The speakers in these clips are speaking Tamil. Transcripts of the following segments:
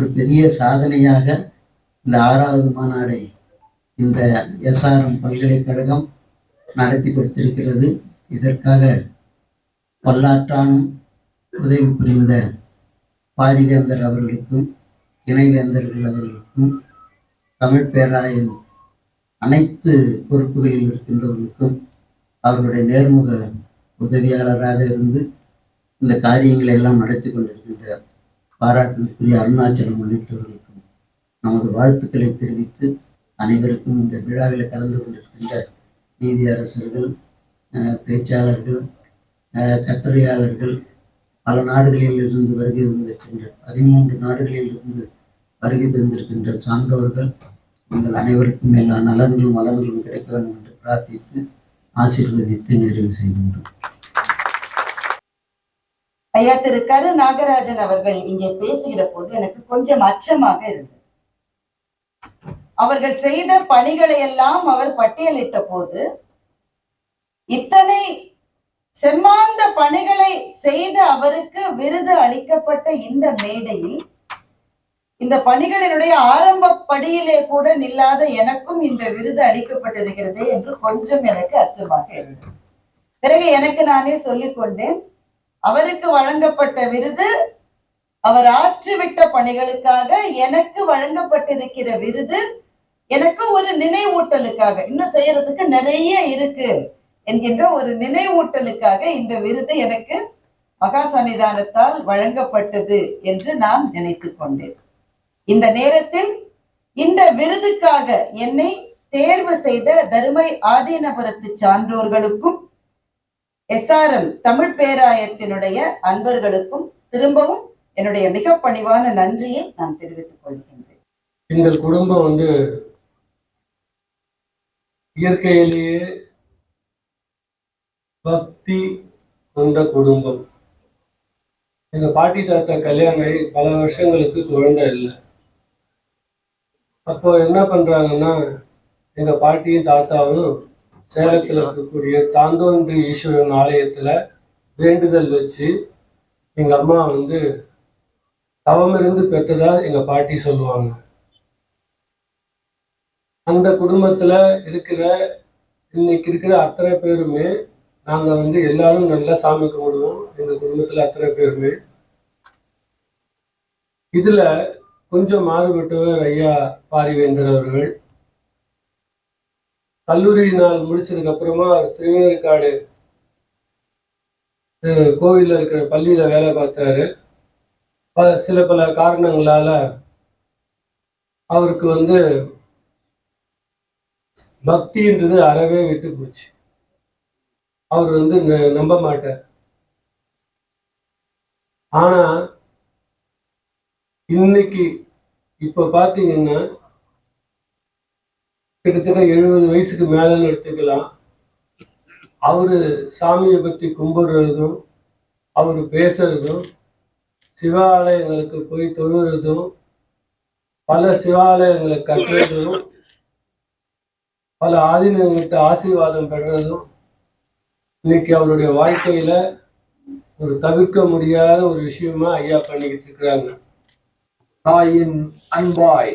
ஒரு பெரிய சாதனையாக இந்த ஆறாவது மாநாடை இந்த எஸ்ஆர்எம் பல்கலைக்கழகம் நடத்தி கொடுத்திருக்கிறது. இதற்காக பல்லாற்றானும் உதவி புரிந்த பாரிவேந்தர் அவர்களுக்கும் இணைவேந்தர்கள் அவர்களுக்கும் தமிழ் பேராயின் அனைத்து பொறுப்புகளில் இருக்கின்றவர்களுக்கும் அவர்களுடைய நேர்முக உதவியாளராக இருந்து இந்த காரியங்களை எல்லாம் நடத்தி கொண்டிருக்கின்ற பாராட்டுக்குரிய அருணாச்சலம் உள்ளிட்டவர்களுக்கும் நமது வாழ்த்துக்களை தெரிவித்து அனைவருக்கும் இந்த விழாவில் கலந்து கொண்டிருக்கின்ற நீதியரசர்கள் அஹ், பேச்சாளர்கள் அஹ், கட்டுரையாளர்கள் பல நாடுகளில் இருந்து வருகை தந்திருக்கின்ற பதிமூன்று நாடுகளில் இருந்து வருகை தந்திருக்கின்ற சான்றோர்கள் உங்கள் அனைவருக்கும் எல்லா நலன்களும் வளங்களும் கிடைக்க வேண்டும் என்று பிரார்த்தித்து ஆசீர்வதித்து நிறைவு செய்கின்றோம். ஐயா திரு கரு நாகராஜன் அவர்கள் இங்கே பேசுகிற போது எனக்கு கொஞ்சம் அச்சமாக இருந்தது. அவர்கள் செய்த பணிகளை எல்லாம் அவர் பட்டியலிட்ட போது இத்தனை செம்மாந்த பணிகளை செய்த அவருக்கு விருது அளிக்கப்பட்ட இந்த மேடையில் இந்த பணிகளினுடைய ஆரம்ப படியிலே கூட நில்லாத எனக்கும் இந்த விருது அளிக்கப்பட்டிருக்கிறது என்று கொஞ்சம் எனக்கு அச்சமாக இருந்தது. பிறகு எனக்கு நானே சொல்லிக்கொண்டேன் அவருக்கு வழங்கப்பட்ட விருது அவர் ஆற்றிவிட்ட பணிகளுக்காக எனக்கு வழங்கப்பட்டிருக்கிற விருது எனக்கு ஒரு நினைவூட்டலுக்காக இன்னும் செய்யறதுக்கு நிறைய இருக்கு என்கின்ற ஒரு நினைவூட்டலுக்காக இந்த விருது எனக்கு மகா சன்னிதானத்தால் வழங்கப்பட்டது என்று நான் நினைத்து கொண்டேன். இந்த நேரத்தில் இந்த விருதுக்காக என்னை தேர்வு செய்த தருமை ஆதீனபுரத்து சான்றோர்களுக்கும் எஸ்ஆர்எம் தமிழ் பேராயத்தினுடைய அன்பர்களுக்கும் திரும்பவும் என்னுடைய மிக பணிவான நன்றியை நான் தெரிவித்துக் கொள்கின்றேன். எங்கள் குடும்பம் வந்து இயற்கையிலேயே பக்தி கொண்ட குடும்பம். எங்க பாட்டி தாத்தா கல்யாணம் ஆகி பல வருஷங்களுக்கு குழந்தை இல்லை. அப்போ என்ன பண்றாங்கன்னா எங்க பாட்டியும் தாத்தாவும் சேலத்துல இருக்கக்கூடிய தாந்தோன்றி ஈஸ்வரன் ஆலயத்துல வேண்டுதல் வச்சு எங்க அம்மா வந்து தவமிருந்து பெற்றதா எங்க பாட்டி சொல்லுவாங்க. அந்த குடும்பத்துல இருக்கிற இன்னைக்கு இருக்கிற அத்தனை பேருமே நாங்க வந்து எல்லாரும் நல்லா சாமி கும்பிடுவோம். எங்க குடும்பத்துல அத்தனை பேருமே. இதுல கொஞ்சம் மாறுபட்டவர் ஐயா பாரிவேந்தர் அவர்கள். கல்லூரி நாள் முடிச்சதுக்கு அப்புறமா அவர் திருவேற்காடு அஹ், கோவில்ல இருக்கிற பள்ளியில வேலை பார்த்தாரு. சில பல காரணங்களால அவருக்கு வந்து பக்தின்றது அறவே விட்டு போச்சு. அவர் வந்து ந- நம்ப மாட்டார். ஆனா இன்னைக்கு இப்ப பாத்தீங்கன்னா கிட்டத்தட்ட எழுபது வயசுக்கு மேலன்னு எடுத்துக்கலாம். அவரு சாமியை பத்தி கும்பிடுறதும் அவர் பேசுறதும் சிவாலயங்களுக்கு போய் தொழுறதும் பல சிவாலயங்களை கட்டுறதும் பல ஆதீனங்கள்கிட்ட ஆசீர்வாதம் பெறுறதும் இன்னைக்கு அவருடைய வாழ்க்கையில ஒரு தவிர்க்க முடியாத ஒரு விஷயமா ஐயா பண்ணிக்கிட்டு இருக்கிறாங்க. தாயின் அன்பாய்.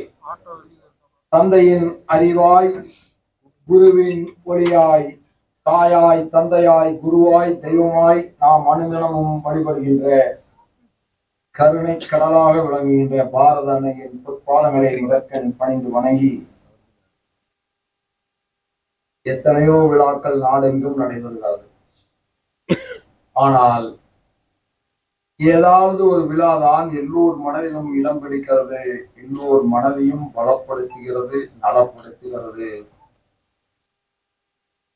தந்தையின் அறிவாய் குருவின் ஒளியாய் தாயாய் தந்தையாய் குருவாய் தெய்வமாய் நாம் அனுதினமும் வழிபடுகின்ற கருணை கடலாக விளங்குகின்ற பாரத அன்னையின் பொற்பாலங்களை முதற்கண் பணிந்து வணங்கி எத்தனையோ விழாக்கள் நாடெங்கும் நடைபெறுகிறது. ஆனால் ஏதாவது ஒரு விழாதான் எல்லோர் மனதிலும் இடம் பிடிக்கிறது எல்லோர் மனதையும் பலப்படுத்துகிறது நலப்படுத்துகிறது.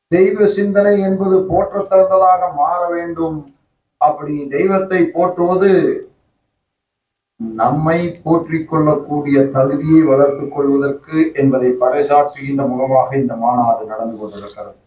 தெய்வ சிந்தனை என்பது போற்றத்தகுந்ததாக மாற வேண்டும். அப்படி தெய்வத்தை போற்றுவது நம்மை போற்றிக் கொள்ளக்கூடிய தகுதியை வளர்த்துக் கொள்வதற்கு என்பதை பறைசாற்றுகின்ற முகமாக இந்த மாநாடு நடந்து கொண்டிருக்கிறது.